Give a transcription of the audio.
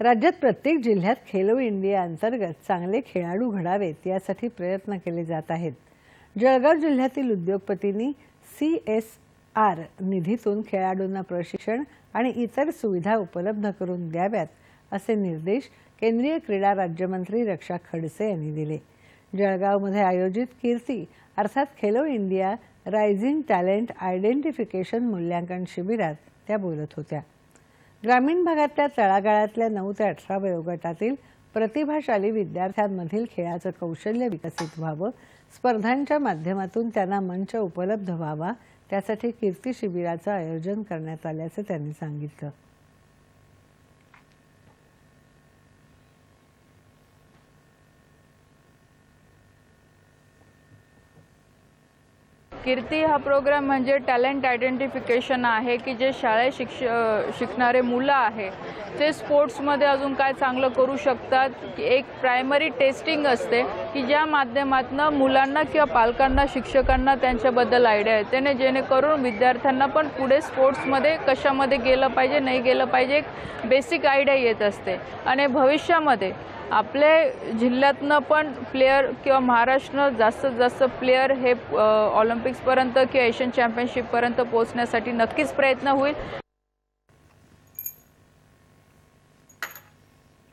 राज्यात प्रत्येक जिल्ह्यात खेलो इंडिया अंतर्गत चांगले खेळाडू घडावेत यासाठी प्रयत्न केले जात आहेत. जळगाव जिल्ह्यातील उद्योगपतींनी सी एस आर निधीतून खेळाडूंना प्रशिक्षण आणि इतर सुविधा उपलब्ध करून द्याव्यात असे निर्देश केंद्रीय क्रीडा राज्यमंत्री रक्षा खडसे यांनी दिले. जळगावमध्ये आयोजित कीर्ती अर्थात Khelo India rising talent identification मूल्यांकन शिबिरात त्या बोलत होत्या. ग्रामीण भागातल्या तळागाळातल्या नऊ ते अठरा वयोगटातील प्रतिभाशाली विद्यार्थ्यांमधील खेळाचं कौशल्य विकसित व्हावं स्पर्धांच्या माध्यमातून त्यांना मंच उपलब्ध व्हावा त्यासाठी कीर्ती शिबिराचं आयोजन करण्यात आल्याचं त्यांनी सांगितलं. कीर्ती हा प्रोग्राम म्हणजे टॅलेंट आयडेंटिफिकेशन आहे की जे शाळेत शिक्ष शिकणारे मुलं आहे. ते स्पोर्ट्समध्ये अजून काय चांगलं करू शकतात? एक प्रायमरी टेस्टिंग असते की ज्या माध्यमातून मुलांना किंवा पालकांना शिक्षकांना त्यांच्याबद्दल आयडिया येते. आणि जेणेकरून विद्यार्थ्यांना पण पुढे स्पोर्ट्समध्ये कशामध्ये गेलं पाहिजे नाही गेलं पाहिजे एक बेसिक आयडिया येत असते. आणि भविष्यामध्ये आपल्या जिल्ह्यातनं पण प्लेयर किंवा महाराष्ट्रनं जास्तीत जास्त प्लेयर हे ऑलिम्पिक्सपर्यंत किंवा एशियन चॅम्पियनशिपपर्यंत पोहोचण्यासाठी नक्कीच प्रयत्न होईल.